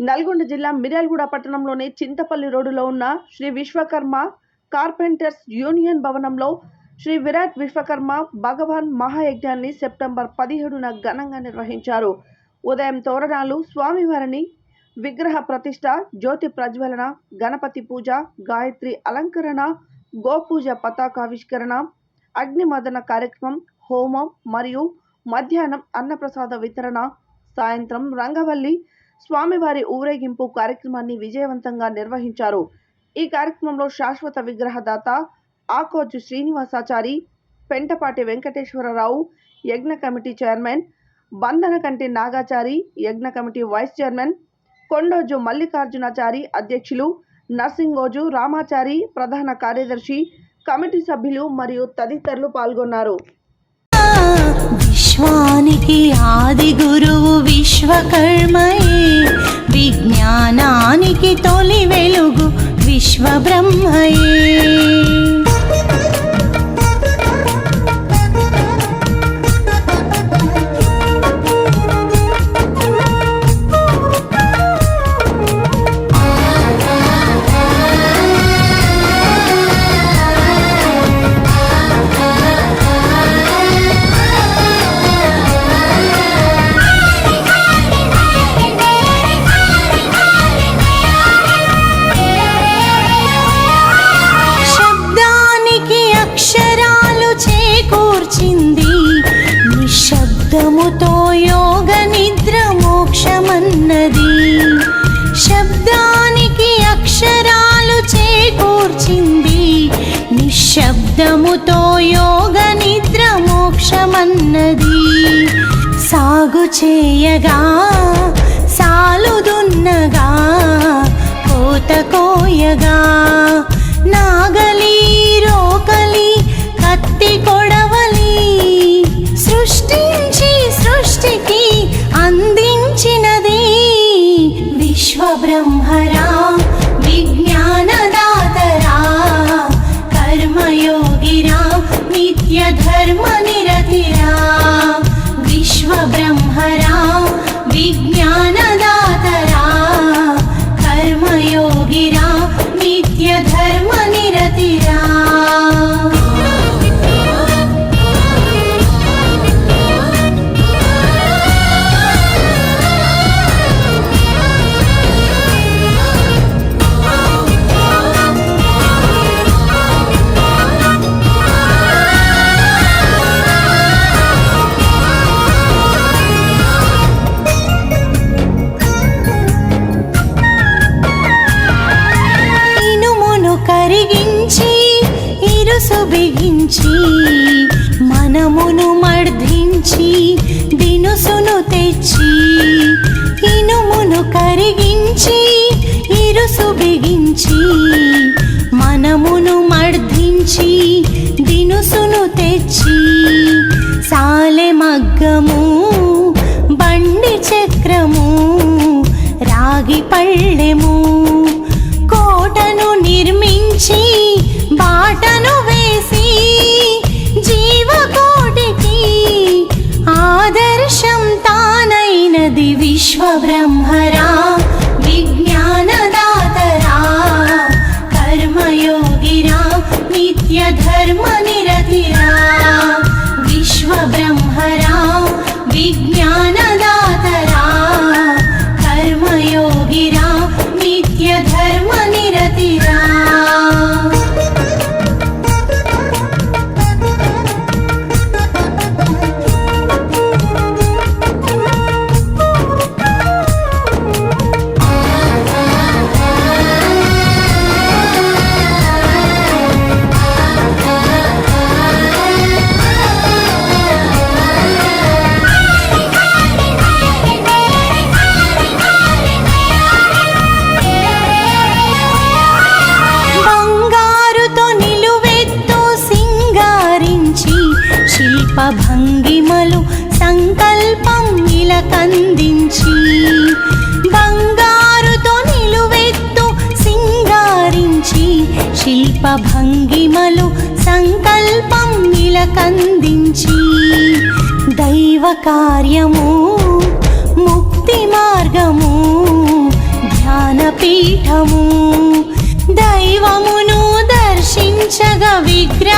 నల్గొండ జిల్లా మిర్యాలగూడ పట్టణంలోని చింతపల్లి రోడ్డులో ఉన్న శ్రీ విశ్వకర్మ కార్పెంటర్స్ యూనియన్ భవనంలో శ్రీ విరాట్ విశ్వకర్మ భగవాన్ మహాయజ్ఞాన్ని సెప్టెంబర్ పదిహేడున ఘనంగా నిర్వహించారు. ఉదయం తోరణాలు స్వామివారిని విగ్రహ ప్రతిష్ట జ్యోతి ప్రజ్వలన గణపతి పూజ గాయత్రి అలంకరణ గోపూజ పతాకావిష్కరణ అగ్నిమదన కార్యక్రమం హోమం మరియు మధ్యాహ్నం అన్నప్రసాద వితరణ సాయంత్రం రంగవల్లి స్వామివారి ఊరేగింపు కార్యక్రమాన్ని విజయవంతంగా నిర్వహించారు. ఈ కార్యక్రమంలో శాశ్వత విగ్రహదాత ఆకోజు శ్రీనివాసాచారి పెంటపాటి వెంకటేశ్వరరావు యజ్ఞ కమిటీ చైర్మన్ బంధనకంటి నాగాచారి యజ్ఞ committee vice chairman Kondoju Mallikarjunachari అధ్యక్షులు నర్సింగోజు రామాచారి ప్రధాన కార్యదర్శి కమిటీ సభ్యులు మరియు తదితరులు పాల్గొన్నారు. విశ్వానికి ఆది గురువు విశ్వకర్మయే విజ్ఞానానికి తొలి వెలుగు విశ్వబ్రహ్మయే. 也高 బిగించి మనమును మర్ధించి దినుసును తెచ్చి ఇనుమును కరిగించి ఇరుసు బిగించి మనమును మర్ధించి దినుసును తెచ్చి సాలె మగ్గము బండి చక్రము రాగి పళ్ళెము. కందించి దైవ కార్యము ముక్తి మార్గము ధ్యానపీఠము. దైవమును దర్శించగ విగ్రహాలను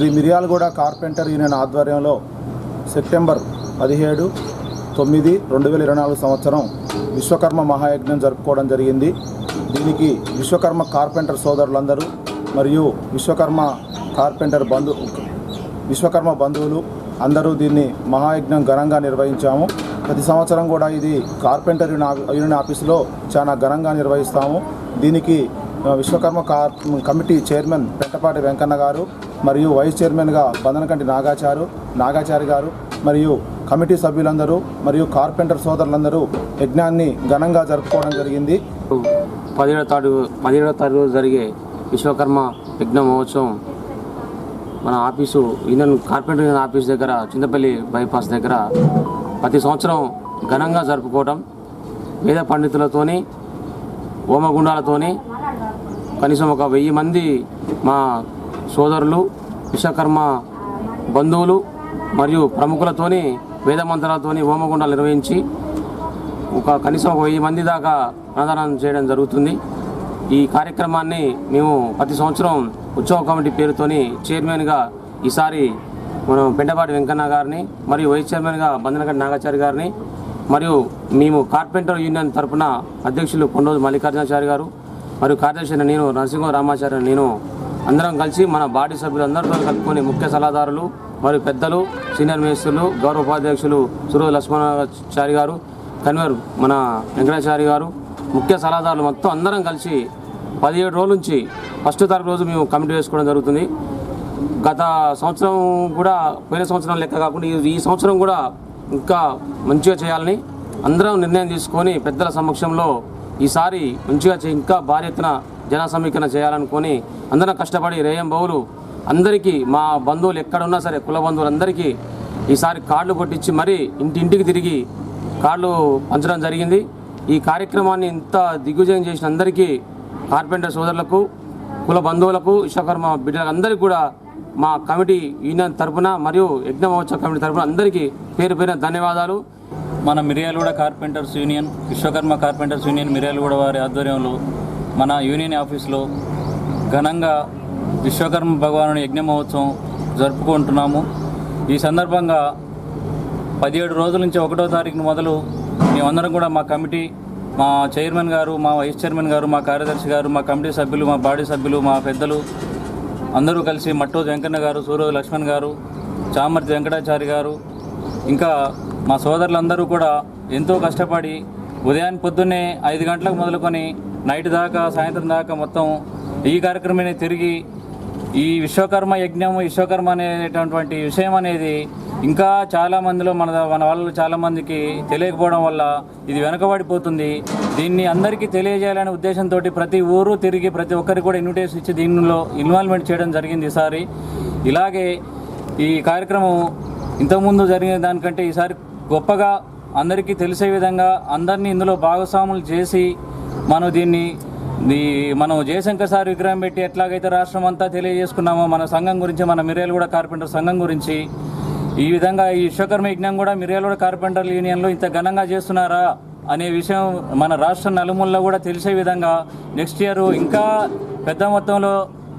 శ్రీ మిర్యాలగూడ కార్పెంటర్ యూనియన్ ఆధ్వర్యంలో సెప్టెంబర్ పదిహేడు తొమ్మిది రెండు వేల ఇరవై నాలుగు సంవత్సరం విశ్వకర్మ మహాయజ్ఞం జరుపుకోవడం జరిగింది. దీనికి విశ్వకర్మ కార్పెంటర్ సోదరులందరూ మరియు విశ్వకర్మ కార్పెంటర్ బంధు విశ్వకర్మ బంధువులు అందరూ దీన్ని మహాయజ్ఞం ఘనంగా నిర్వహించాము. ప్రతి సంవత్సరం కూడా ఇది కార్పెంటర్ యూనియన్ యూనియన్ ఆఫీసులో చాలా ఘనంగా నిర్వహిస్తాము. దీనికి Vishwakarma car committee chairman Pentapati Venkanna గారు మరియు వైస్ చైర్మన్గా బంధనకంటి నాగాచారు నాగాచారి గారు మరియు కమిటీ సభ్యులందరూ మరియు కార్పెంటర్ సోదరులందరూ యజ్ఞాన్ని ఘనంగా జరుపుకోవడం జరిగింది. పదిహేడో తారీఖు పదిహేడో తారీఖు జరిగే విశ్వకర్మ యజ్ఞ మహోత్సవం మన office Indian carpenter union office దగ్గర చింతపల్లి బైపాస్ దగ్గర ప్రతి సంవత్సరం ఘనంగా జరుపుకోవటం. వేద పండితులతోని హోమగుండాలతోని కనీసం ఒక వెయ్యి మంది మా సోదరులు విశ్వకర్మ బంధువులు మరియు ప్రముఖులతోని వేదమంత్రాలతోని హోమగుండాలు నిర్వహించి ఒక కనీసం ఒక వెయ్యి మంది దాకా అన్నదానం చేయడం జరుగుతుంది. ఈ కార్యక్రమాన్ని మేము ప్రతి సంవత్సరం ఉత్సవ కమిటీ పేరుతోని చైర్మన్గా ఈసారి మనం పెండపాటి వెంకన్న గారిని మరియు వైస్ చైర్మన్గా బంధనగడ్డి నాగాచారి గారిని మరియు మేము కార్పెంటర్ యూనియన్ తరపున అధ్యక్షులు కొండోజు మల్లికార్జునాచారి గారు మరియు కార్యదర్శి నేను నరసింహ రామాచారి నేను అందరం కలిసి మన బాడీ సభ్యులందరితో కలుపుకొని ముఖ్య సలహాదారులు మరియు పెద్దలు సీనియర్ మినిస్టర్లు గౌరవ ఉపాధ్యక్షులు సురు లక్ష్మణాచారి గారు కన్వీనర్ మన వెంకటాచారి గారు ముఖ్య సలహాదారులు మొత్తం అందరం కలిసి పదిహేడు రోజుల నుంచి ఫస్ట్ తారీఖు రోజు మేము కమిటీ వేసుకోవడం జరుగుతుంది. గత సంవత్సరం కూడా పోయిన సంవత్సరం లెక్క కాకుండా ఈ సంవత్సరం కూడా ఇంకా మంచిగా చేయాలని అందరం నిర్ణయం తీసుకొని పెద్దల సమక్షంలో ఈసారి మంచిగా చే- ఇంకా భారీ ఎత్తున జన సమీకరణ చేయాలనుకొని అందరం కష్టపడి రేయం బౌలు అందరికీ మా బంధువులు ఎక్కడున్నా సరే కుల బంధువులందరికీ ఈసారి కార్డులు కొట్టించి మరీ ఇంటి ఇంటికి తిరిగి కార్డులు పంచడం జరిగింది. ఈ కార్యక్రమాన్ని ఇంత దిగ్విజయం చేసిన అందరికీ కార్పెంటర్ సోదరులకు కుల బంధువులకు విశ్వకర్మ బిడ్డలందరికీ కూడా మా కమిటీ యూనియన్ తరపున మరియు యజ్ఞ మహోత్సవ కమిటీ తరపున అందరికీ పేరు పేరున ధన్యవాదాలు. మన Miryalaguda carpenters union Vishwakarma carpenters union Miryalaguda వారి ఆధ్వర్యంలో మన యూనియన్ ఆఫీస్లో ఘనంగా విశ్వకర్మ భగవాను యజ్ఞ మహోత్సవం జరుపుకుంటున్నాము. ఈ సందర్భంగా పదిహేడు రోజుల నుంచి ఒకటో తారీఖున మొదలు మేమందరం కూడా మా కమిటీ మా చైర్మన్ గారు మా వైస్ చైర్మన్ గారు మా కార్యదర్శి గారు మా కమిటీ సభ్యులు మా బాడీ సభ్యులు మా పెద్దలు అందరూ కలిసి మట్టోజు వెంకన్న గారు సూర్యోజు లక్ష్మణ్ గారు చామర్తి వెంకటాచారి గారు ఇంకా మా సోదరులందరూ కూడా ఎంతో కష్టపడి ఉదయాన్ని పొద్దున్నే ఐదు గంటలకు మొదలుకొని నైట్ దాకా సాయంత్రం దాకా మొత్తం ఈ కార్యక్రమాన్ని తిరిగి ఈ విశ్వకర్మ యజ్ఞం విశ్వకర్మ అనేటటువంటి విషయం అనేది ఇంకా చాలా మందిలో మన మన వాళ్ళు చాలామందికి తెలియకపోవడం వల్ల ఇది వెనకబడిపోతుంది. దీన్ని అందరికీ తెలియజేయాలనే ఉద్దేశంతో ప్రతి ఊరు తిరిగి ప్రతి ఒక్కరికి కూడా ఇన్విటేషన్ ఇచ్చి దీనిలో ఇన్వాల్వ్మెంట్ చేయడం జరిగింది ఈసారి. ఇలాగే ఈ కార్యక్రమం ఇంతకుముందు జరిగిన దానికంటే ఈసారి గొప్పగా అందరికీ తెలిసే విధంగా అందరినీ ఇందులో భాగస్వాములు చేసి మనం దీన్ని మనం జయశంకర్ సార్ విగ్రహం పెట్టి ఎట్లాగైతే రాష్ట్రం అంతా తెలియజేసుకున్నామో మన సంఘం గురించి మన మిర్యాలగూడ కార్పెంటర్ సంఘం గురించి ఈ విధంగా ఈ విశ్వకర్మ యజ్ఞం కూడా మిర్యాలగూడ కార్పెంటర్ యూనియన్లో ఇంత ఘనంగా చేస్తున్నారా అనే విషయం మన రాష్ట్ర నలుమూలలో కూడా తెలిసే విధంగా నెక్స్ట్ ఇయర్ ఇంకా పెద్ద మొత్తంలో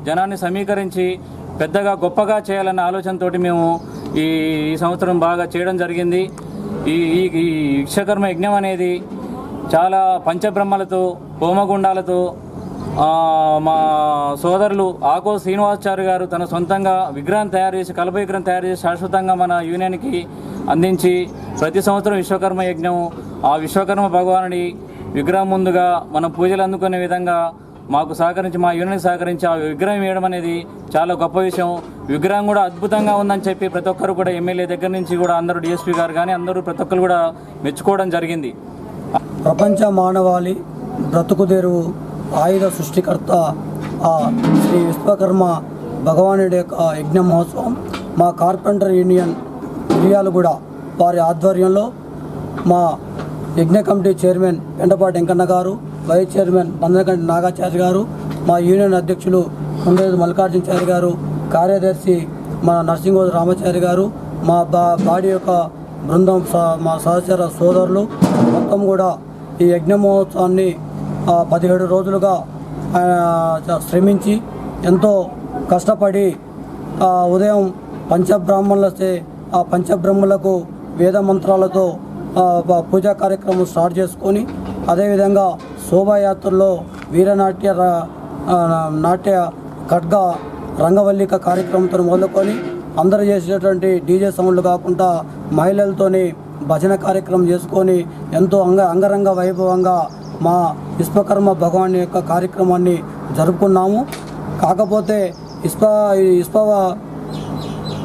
జనాన్ని సమీకరించి పెద్దగా గొప్పగా చేయాలన్న ఆలోచనతోటి మేము ఈ సంవత్సరం బాగా చేయడం జరిగింది. ఈ ఈ ఈ విశ్వకర్మ యజ్ఞం అనేది చాలా పంచబ్రహ్మలతో హోమగుండాలతో మా సోదరులు ఆకో శ్రీనివాసాచారి గారు తన సొంతంగా విగ్రహం తయారు చేసి కలప విగ్రహం తయారు చేసి శాశ్వతంగా మన యూనియన్కి అందించి ప్రతి సంవత్సరం విశ్వకర్మ యజ్ఞం ఆ విశ్వకర్మ భగవానుడి విగ్రహం ముందుగా మనం పూజలు అందుకునే విధంగా మాకు సహకరించి మా యూనియన్ సహకరించి ఆ విగ్రహం వేయడం అనేది చాలా గొప్ప విషయం. విగ్రహం కూడా అద్భుతంగా ఉందని చెప్పి ప్రతి ఒక్కరు కూడా ఎమ్మెల్యే దగ్గర నుంచి కూడా అందరూ డిఎస్పీ గారు కానీ అందరూ ప్రతి ఒక్కరు కూడా మెచ్చుకోవడం జరిగింది. ప్రపంచ మానవాళి బ్రతుకుదేరు ఆయుధ సృష్టికర్త ఆ శ్రీ విశ్వకర్మ భగవానుడి యొక్క యజ్ఞ మహోత్సవం మా కార్పెంటర్ యూనియన్ మిర్యాలగూడ వారి ఆధ్వర్యంలో మా యజ్ఞ కమిటీ చైర్మన్ ఎండపాటి వెంకన్న గారు వైస్ చైర్మన్ బందరకంటి నాగాచార్య గారు మా యూనియన్ అధ్యక్షులు ఉండేది మల్లికార్జున చారి గారు కార్యదర్శి మా నరసింహోజు రామాచారి గారు మా బా బాడీ యొక్క బృందం మా సహచర సోదరులు మొత్తం కూడా ఈ యజ్ఞ మహోత్సవాన్ని పదిహేడు రోజులుగా శ్రమించి ఎంతో కష్టపడి ఉదయం పంచబ్రాహ్మణులచే ఆ పంచబ్రహ్మలకు వేద మంత్రాలతో పూజా కార్యక్రమం స్టార్ట్ చేసుకొని అదేవిధంగా శోభాయాత్రలో వీరనాట్య నాట్య ఖడ్గ రంగవల్లిక కార్యక్రమంతో మొదలుకొని అందరూ చేసేటువంటి డీజే సౌండ్లు కాకుండా మహిళలతోని భజన కార్యక్రమం చేసుకొని ఎంతో అంగ అంగరంగ వైభవంగా మా విశ్వకర్మ భగవాన్ యొక్క కార్యక్రమాన్ని జరుపుకున్నాము. కాకపోతే ఇస్ప ఇస్ప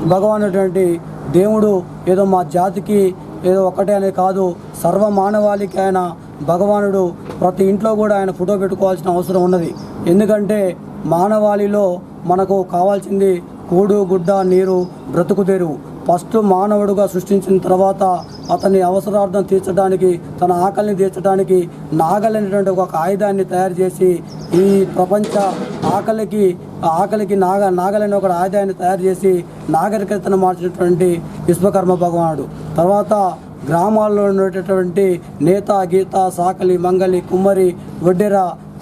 భగవానుటువంటి దేవుడు ఏదో మా జాతికి ఏదో ఒకటే అనే కాదు సర్వ మానవాళికి ఆయన భగవానుడు ప్రతి ఇంట్లో కూడా ఆయన ఫోటో పెట్టుకోవాల్సిన అవసరం ఉన్నది. ఎందుకంటే మానవాళిలో మనకు కావాల్సింది కూడు గుడ్డ నీరు బ్రతుకు తెరువు. ఫస్ట్ మానవుడుగా సృష్టించిన తర్వాత అతని అవసరార్థం తీర్చడానికి తన ఆకలిని తీర్చడానికి నాగలనేటువంటి ఒక ఆయుధాన్ని తయారు చేసి ఈ ప్రపంచ ఆకలికి ఆకలికి నాగ నాగలని ఒక ఆయుధాన్ని తయారు చేసి నాగరికతను మార్చినటువంటి విశ్వకర్మ భగవానుడు. తర్వాత గ్రామాల్లో ఉండేటటువంటి నేత గీత సాకలి మంగలి కుమ్మరి వడ్డెర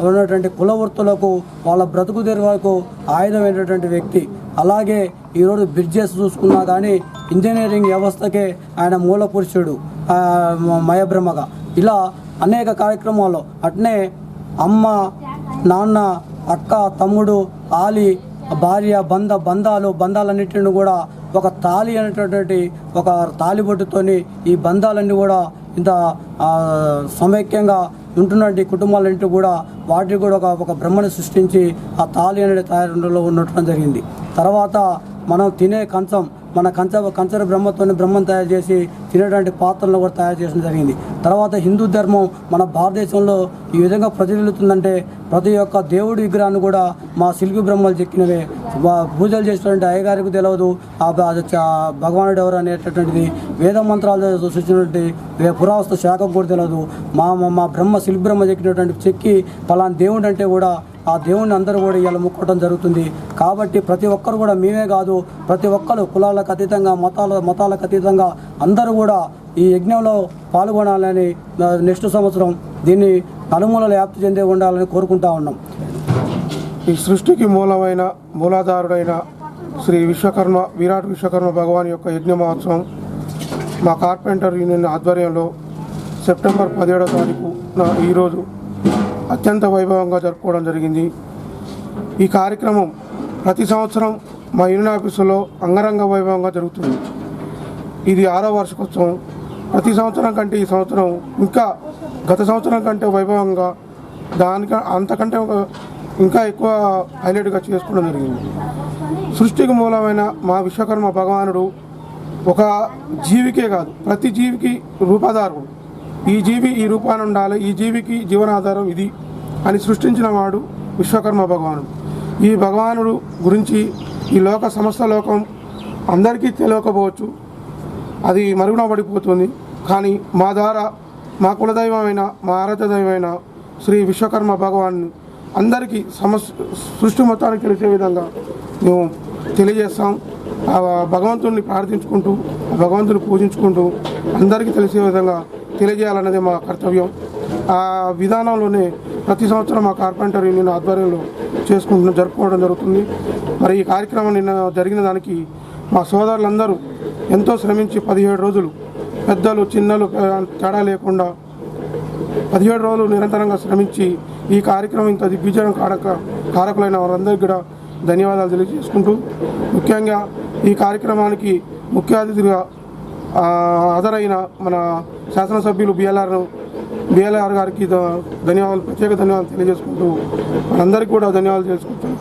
ఉన్నటువంటి కులవృత్తులకు వాళ్ళ బ్రతుకు తెరువులకు ఆయుధమైనటువంటి వ్యక్తి. అలాగే ఈరోజు బ్రిడ్జెస్ చూసుకున్నా కానీ ఇంజనీరింగ్ వ్యవస్థకే ఆయన మూల పురుషుడు మయబ్రహ్మగా. ఇలా అనేక కార్యక్రమాల్లో అట్నే అమ్మ నాన్న అక్క తమ్ముడు ఆలి భార్య బంధ బంధాలు బంధాలన్నింటిని కూడా ఒక తాళి అనేటటువంటి ఒక తాలిబొట్టుతోని ఈ బంధాలన్నీ కూడా ఇంత సమైక్యంగా ఉంటున్నటువంటి కుటుంబాలన్నింటి కూడా వాటికి కూడా ఒక ఒక బ్రహ్మని సృష్టించి ఆ తాళి అనేది తయారులో ఉండటం జరిగింది. తర్వాత మనం తినే కంచం మన కంచ కంచర బ్రహ్మతోని బ్రహ్మం తయారు చేసి తినేటువంటి పాత్రలను కూడా తయారు చేయడం జరిగింది. తర్వాత హిందూ ధర్మం మన భారతదేశంలో ఈ విధంగా ప్రతినిలుతుందంటే ప్రతి ఒక్క దేవుడి విగ్రహాన్ని కూడా మా శిల్పి బ్రహ్మలు చెక్కినవే. పూజలు చేసినటువంటి అయ్యగారికి తెలియదు ఆ భగవానుడు ఎవరు అనేటటువంటిది వేద మంత్రాలు సృష్టించినటువంటి పురావస్తు శాఖకు కూడా తెలియదు మా మా- మా బ్రహ్మ శిల్పి బ్రహ్మ చెక్కినటువంటి చెక్కి పలానా దేవుడు అంటే కూడా ఆ దేవుణ్ణి అందరూ కూడా ఇలా ముక్కటం జరుగుతుంది. కాబట్టి ప్రతి ఒక్కరు కూడా మేమే కాదు ప్రతి ఒక్కరు కులాలకు అతీతంగా మతాల మతాలకు అతీతంగా అందరూ కూడా ఈ యజ్ఞంలో పాల్గొనాలని నెక్స్ట్ సంవత్సరం దీన్ని నలుమూలలు వ్యాప్తి చెందే ఉండాలని కోరుకుంటా ఉన్నాం. ఈ సృష్టికి మూలమైన మూలాధారుడైన శ్రీ విశ్వకర్మ విరాట్ విశ్వకర్మ భగవాన్ యొక్క యజ్ఞ మహోత్సవం మా కార్పెంటర్ యూనియన్ ఆధ్వర్యంలో సెప్టెంబర్ పదిహేడో తారీఖు నా ఈరోజు అత్యంత వైభవంగా జరుపుకోవడం జరిగింది. ఈ కార్యక్రమం ప్రతి సంవత్సరం మా యూనియన్ ఆఫీసులో అంగరంగ వైభవంగా జరుగుతుంది. ఇది ఆరో వార్షికోత్సవం. ప్రతి సంవత్సరం కంటే ఈ సంవత్సరం ఇంకా గత సంవత్సరం కంటే వైభవంగా దానిక అంతకంటే ఒక ఇంకా ఎక్కువ హైలైట్గా చేసుకోవడం జరిగింది. సృష్టికి మూలమైన మా విశ్వకర్మ భగవానుడు ఒక జీవికే కాదు ప్రతి జీవికి రూపాధారుడు. ఈ జీవి ఈ రూపాన్ని ఉండాలి ఈ జీవికి జీవనాధారం ఇది అని సృష్టించిన వాడు విశ్వకర్మ భగవానుడు. ఈ భగవానుడు గురించి ఈ లోక సమస్త లోకం అందరికీ తెలియకపోవచ్చు. అది మరుగున పడిపోతుంది. కానీ మా ద్వారా మా కులదైవమైన మా ఆరాధ్య దైవమైన శ్రీ విశ్వకర్మ భగవాన్ అందరికీ సమస్ సృష్టి మొత్తానికి తెలిసే విధంగా మేము తెలియజేస్తాం. భగవంతుడిని ప్రార్థించుకుంటూ భగవంతుని పూజించుకుంటూ అందరికీ తెలిసే విధంగా తెలియజేయాలన్నది మా కర్తవ్యం. ఆ విధానంలోనే ప్రతి సంవత్సరం మా కార్పెంటర్ యూనియన్ ఆధ్వర్యంలో చేసుకుంటున్న జరుపుకోవడం జరుగుతుంది. మరి ఈ కార్యక్రమం నిన్న జరిగిన దానికి మా సోదరులందరూ ఎంతో శ్రమించి పదిహేడు రోజులు పెద్దలు చిన్నలు తేడా లేకుండా పదిహేడు రోజులు నిరంతరంగా శ్రమించి ఈ కార్యక్రమం ఇంత దిగ్విజయం కారక కారకులైన వారందరికీ కూడా ధన్యవాదాలు తెలియజేసుకుంటూ ముఖ్యంగా ఈ కార్యక్రమానికి ముఖ్య అతిథిగా ఆ, అయిన మన శాసనసభ్యులు బిఎల్ఆర్ బిఎల్ఆర్ గారికి ధన్యవాదాలు ప్రత్యేక ధన్యవాదాలు తెలియజేసుకుంటూ మనందరికీ కూడా ధన్యవాదాలు చేసుకుంటాం